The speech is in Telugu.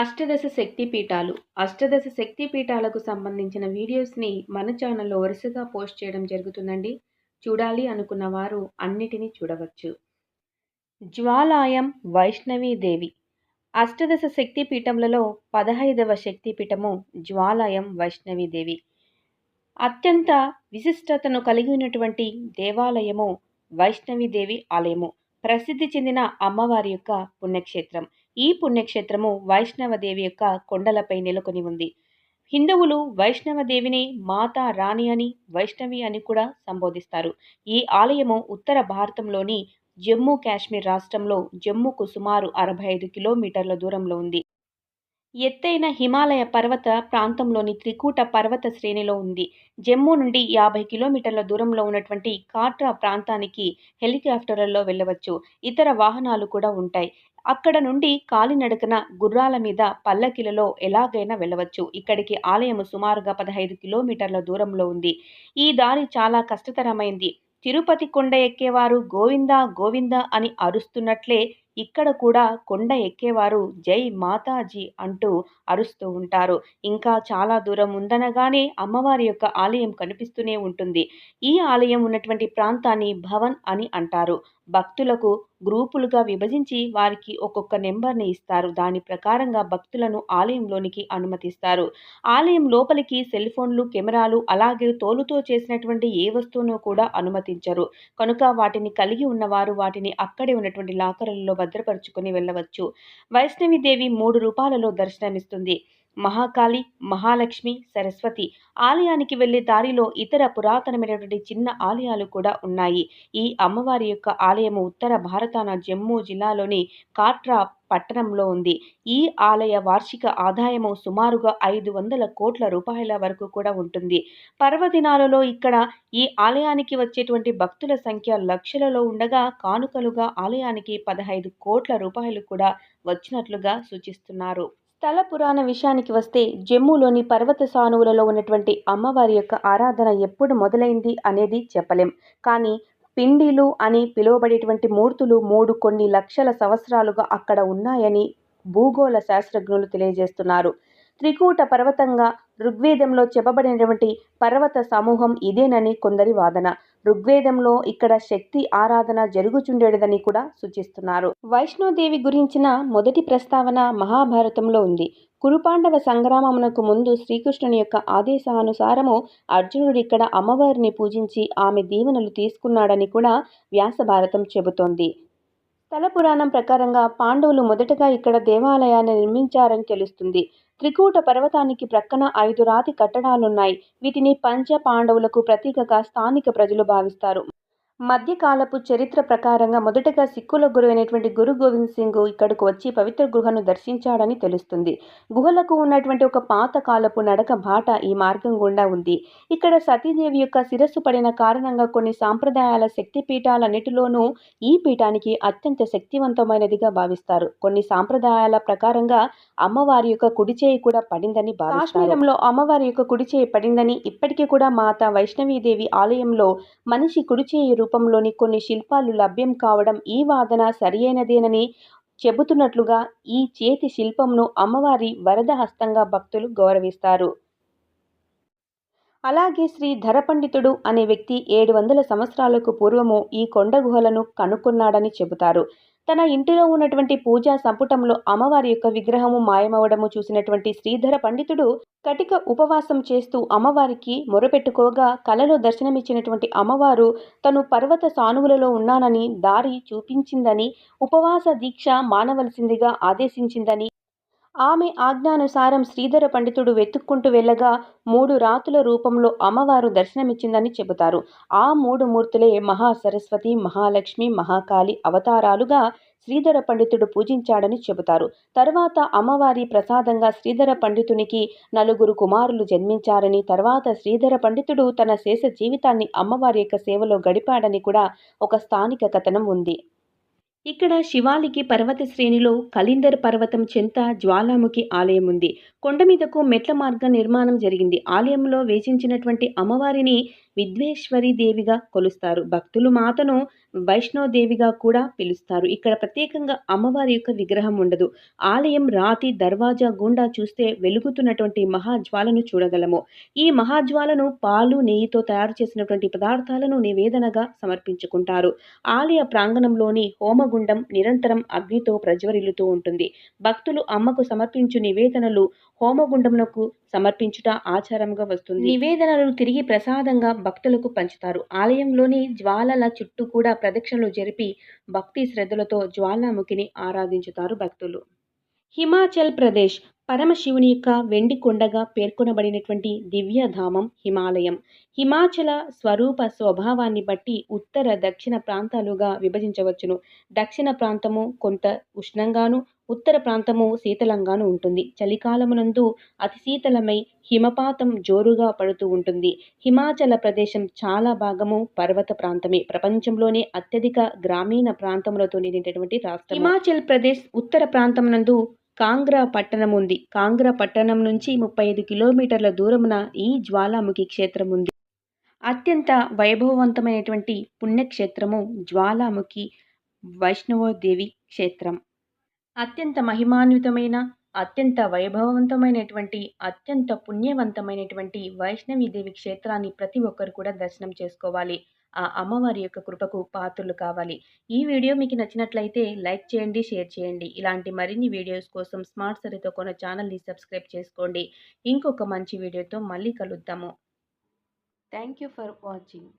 అష్టదశ శక్తి పీఠాలు అష్టదశ శక్తి పీఠాలకు సంబంధించిన వీడియోస్ని మన ఛానల్లో వరుసగా పోస్ట్ చేయడం జరుగుతుందండి. చూడాలి అనుకున్న వారు అన్నిటినీ చూడవచ్చు. జ్వాలాయం వైష్ణవీదేవి అష్టదశ శక్తి పీఠములలో పదహైదవ శక్తి పీఠము జ్వాలాయం వైష్ణవీదేవి అత్యంత విశిష్టతను కలిగి ఉన్నటువంటి దేవాలయము వైష్ణవీదేవి ఆలయము. ప్రసిద్ధి చెందిన అమ్మవారి యొక్క పుణ్యక్షేత్రం. ఈ పుణ్యక్షేత్రము వైష్ణవదేవి యొక్క కొండలపై నెలకొని ఉంది. హిందువులు వైష్ణవదేవిని మాతా రాణి అని వైష్ణవి అని కూడా సంబోధిస్తారు. ఈ ఆలయము ఉత్తర భారతంలోని జమ్మూ కాశ్మీర్ రాష్ట్రంలో జమ్మూకు సుమారు అరవై ఐదు కిలోమీటర్ల దూరంలో ఉంది. ఎత్తైన హిమాలయ పర్వత ప్రాంతంలోని త్రికూట పర్వత శ్రేణిలో ఉంది. జమ్మూ నుండి యాభై కిలోమీటర్ల దూరంలో ఉన్నటువంటి కాట్రా ప్రాంతానికి హెలికాప్టర్లలో వెళ్ళవచ్చు. ఇతర వాహనాలు కూడా ఉంటాయి. అక్కడ నుండి కాలినడకన గుర్రాల మీద పల్లకిలలో ఎలాగైనా వెళ్ళవచ్చు. ఇక్కడికి ఆలయము సుమారుగా పదహైదు కిలోమీటర్ల దూరంలో ఉంది. ఈ దారి చాలా కష్టతరమైంది. తిరుపతి కొండ ఎక్కేవారు గోవింద గోవిందా అని అరుస్తున్నట్లే ఇక్కడ కూడా కొండ ఎక్కేవారు జై మాతాజీ అంటూ అరుస్తూ ఉంటారు. ఇంకా చాలా దూరం ఉందనగానే అమ్మవారి యొక్క ఆలయం కనిపిస్తూనే ఉంటుంది. ఈ ఆలయం ఉన్నటువంటి ప్రాంతాన్ని భవన్ అని అంటారు. భక్తులకు గ్రూపులుగా విభజించి వారికి ఒక్కొక్క నెంబర్ని ఇస్తారు. దాని ప్రకారంగా భక్తులను ఆలయంలోనికి అనుమతిస్తారు. ఆలయం లోపలికి సెల్ ఫోన్లు కెమెరాలు అలాగే తోలుతో చేసినటువంటి ఏ వస్తువును కూడా అనుమతించరు. కనుక వాటిని కలిగి ఉన్నవారు వాటిని అక్కడే ఉన్నటువంటి లాకర్లలో భద్రపరుచుకొని వెళ్ళవచ్చు. వైష్ణవిదేవి మూడు రూపాలలో దర్శనమిస్తుంది. మహాకాళి మహాలక్ష్మి సరస్వతి ఆలయానికి వెళ్ళే దారిలో ఇతర పురాతనమైనటువంటి చిన్న ఆలయాలు కూడా ఉన్నాయి. ఈ అమ్మవారి యొక్క ఆలయము ఉత్తర భారతాన జమ్మూ జిల్లాలోని కాట్రా పట్టణంలో ఉంది. ఈ ఆలయ వార్షిక ఆదాయము సుమారుగా ఐదు వందల కోట్ల రూపాయల వరకు కూడా ఉంటుంది. పర్వదినాలలో ఇక్కడ ఈ ఆలయానికి వచ్చేటువంటి భక్తుల సంఖ్య లక్షలలో ఉండగా కానుకలుగా ఆలయానికి పదహైదు కోట్ల రూపాయలు కూడా వచ్చినట్లుగా సూచిస్తున్నారు. స్థల పురాణ విషయానికి వస్తే జమ్మూలోని పర్వత సానువులలో ఉన్నటువంటి అమ్మవారి యొక్క ఆరాధన ఎప్పుడు మొదలైంది అనేది చెప్పలేం. కానీ పిండిలు అని పిలువబడేటువంటి మూర్తులు మూడు కొన్ని లక్షల సంవత్సరాలుగా అక్కడ ఉన్నాయని భూగోళ శాస్త్రజ్ఞులు తెలియజేస్తున్నారు. త్రికూట పర్వతంగా ఋగ్వేదంలో చెప్పబడినటువంటి పర్వత సమూహం ఇదేనని కొందరి వాదన. ఋగ్వేదంలో ఇక్కడ శక్తి ఆరాధన జరుగుచుండేదని కూడా సూచిస్తున్నారు. వైష్ణోదేవి గురించిన మొదటి ప్రస్తావన మహాభారతంలో ఉంది. కురుపాండవ సంగ్రామమునకు ముందు శ్రీకృష్ణుని యొక్క ఆదేశానుసారము అర్జునుడు ఇక్కడ అమ్మవారిని పూజించి ఆమె దీవెనలు తీసుకున్నాడని కూడా వ్యాస భారతం చెబుతోంది. స్థల పురాణం ప్రకారంగా పాండవులు మొదటగా ఇక్కడ దేవాలయాన్ని నిర్మించారని తెలుస్తుంది. త్రికూట పర్వతానికి ప్రక్కన ఐదు రాతి కట్టడాలున్నాయి. వీటిని పంచ పాండవులకు ప్రతీకగా స్థానిక ప్రజలు భావిస్తారు. మధ్యకాలపు చరిత్ర ప్రకారంగా మొదటగా సిక్కుల గురు అయినటువంటి గురు గోవింద్ సింగ్ ఇక్కడకు వచ్చి పవిత్ర గుహను దర్శించాడని తెలుస్తుంది. గుహలకు ఉన్నటువంటి ఒక పాత కాలపు నడక బాట ఈ మార్గం గుండా ఉంది. ఇక్కడ సతీదేవి యొక్క శిరస్సు పడిన కారణంగా కొన్ని సాంప్రదాయాల శక్తి పీఠాలన్నిటిలోనూ ఈ పీఠానికి అత్యంత శక్తివంతమైనదిగా భావిస్తారు. కొన్ని సాంప్రదాయాల ప్రకారంగా అమ్మవారి యొక్క కుడిచేయి కూడా పడిందని కాశ్మీరంలో అమ్మవారి యొక్క కుడిచేయి పడిందని ఇప్పటికీ కూడా మాత వైష్ణవీదేవి ఆలయంలో మనిషి కుడిచేయి రూపంలోని కొన్ని శిల్పాలు లభ్యం కావడం ఈ వాదన సరియైనదేనని చెబుతున్నట్లుగా ఈ చేతి శిల్పంను అమ్మవారి వరద హస్తంగా భక్తులు గౌరవిస్తారు. అలాగే శ్రీ ధరపండితుడు అనే వ్యక్తి ఏడు వందల సంవత్సరాలకు పూర్వము ఈ కొండ గుహలను కనుక్కున్నాడని చెబుతారు. తన ఇంటిలో ఉన్నటువంటి పూజా సంపుటంలో అమ్మవారి యొక్క విగ్రహము మాయమవడము చూసినటువంటి శ్రీధర పండితుడు కటిక ఉపవాసం చేస్తూ అమ్మవారికి మొరపెట్టుకోగా కలలో దర్శనమిచ్చినటువంటి అమ్మవారు తను పర్వత సానువులలో ఉన్నానని దారి చూపించిందని ఉపవాస దీక్ష మానవలసిందిగా ఆదేశించిందని ఆమె ఆజ్ఞానుసారం శ్రీధర పండితుడు వెతుక్కుంటూ వెళ్ళగా మూడు రాతుల రూపంలో అమ్మవారు దర్శనమిచ్చిందని చెబుతారు. ఆ మూడు మూర్తులే మహాసరస్వతి మహాలక్ష్మి మహాకాళి అవతారాలుగా శ్రీధర పండితుడు పూజించాడని చెబుతారు. తర్వాత అమ్మవారి ప్రసాదంగా శ్రీధర పండితునికి నలుగురు కుమారులు జన్మించారని తర్వాత శ్రీధర పండితుడు తన శేష జీవితాన్ని అమ్మవారి యొక్క సేవలో గడిపాడని కూడా ఒక స్థానిక కథనం ఉంది. ఇక్కడ శివాలికి పర్వత శ్రేణిలో కలిందర్ పర్వతం చెంత జ్వాలాముఖి ఆలయం ఉంది. కొండ మీదకు మెట్ల మార్గ నిర్మాణం జరిగింది. ఆలయంలో వేచించినటువంటి అమ్మవారిని విద్వేశ్వరి దేవిగా కొలుస్తారు. భక్తులు మాతను వైష్ణోదేవిగా కూడా పిలుస్తారు. ఇక్కడ ప్రత్యేకంగా అమ్మవారి యొక్క విగ్రహం ఉండదు. ఆలయం రాతి దర్వాజా గుండా చూస్తే వెలుగుతున్నటువంటి మహాజ్వాలను చూడగలము. ఈ మహాజ్వాలను పాలు నెయ్యితో తయారు చేసినటువంటి పదార్థాలను నివేదనగా సమర్పించుకుంటారు. ఆలయ ప్రాంగణంలోని హోమగుండం నిరంతరం అగ్నితో ప్రజ్వరిల్లుతూ ఉంటుంది. భక్తులు అమ్మకు సమర్పించు నివేదనలు హోమగుండమునకు సమర్పించుట ఆచారంగా వస్తుంది. నివేదనలు తిరిగి ప్రసాదంగా భక్తులకు పంచుతారు. ఆలయంలోని జ్వాలల చుట్టూ కూడా ప్రదక్షిణలు జరిపి భక్తి శ్రద్ధలతో జ్వాలాముఖిని ఆరాధించుతారు భక్తులు. హిమాచల్ ప్రదేశ్ పరమశివుని యొక్క వెండి కొండగా పేర్కొనబడినటువంటి దివ్యధామం హిమాలయం. హిమాచల స్వరూప స్వభావాన్ని బట్టి ఉత్తర దక్షిణ ప్రాంతాలుగా విభజించవచ్చును. దక్షిణ ప్రాంతము కొంత ఉష్ణంగాను ఉత్తర ప్రాంతము శీతలంగాను ఉంటుంది. చలికాలమునందు అతి శీతలమై హిమపాతం జోరుగా పడుతూ ఉంటుంది. హిమాచల ప్రదేశం చాలా భాగము పర్వత ప్రాంతమే. ప్రపంచంలోనే అత్యధిక గ్రామీణ ప్రాంతములతో నిండినటువంటి రాష్ట్రం హిమాచల్ ప్రదేశ్ ఉత్తర ప్రాంతమునందు కాంగ్రా పట్టణం ఉంది. కాంగ్రా పట్టణం నుంచి ముప్పై ఐదు కిలోమీటర్ల దూరమున ఈ జ్వాలాముఖి క్షేత్రం ఉంది అత్యంత వైభవవంతమైనటువంటి పుణ్యక్షేత్రము జ్వాలాముఖి వైష్ణవోదేవి క్షేత్రం. అత్యంత మహిమాన్వితమైన అత్యంత వైభవవంతమైనటువంటి అత్యంత పుణ్యవంతమైనటువంటి వైష్ణవీదేవి క్షేత్రాన్ని ప్రతి ఒక్కరు కూడా దర్శనం చేసుకోవాలి. ఆ అమ్మవారి యొక్క కృపకు పాత్రలు కావాలి. ఈ వీడియో మీకు నచ్చినట్లయితే లైక్ చేయండి షేర్ చేయండి. ఇలాంటి మరిన్ని వీడియోస్ కోసం స్మార్ట్ సరితో కొన్న ఛానల్ని సబ్స్క్రైబ్ చేసుకోండి. ఇంకొక మంచి వీడియోతో మళ్ళీ కలుద్దాము. Thank you for watching.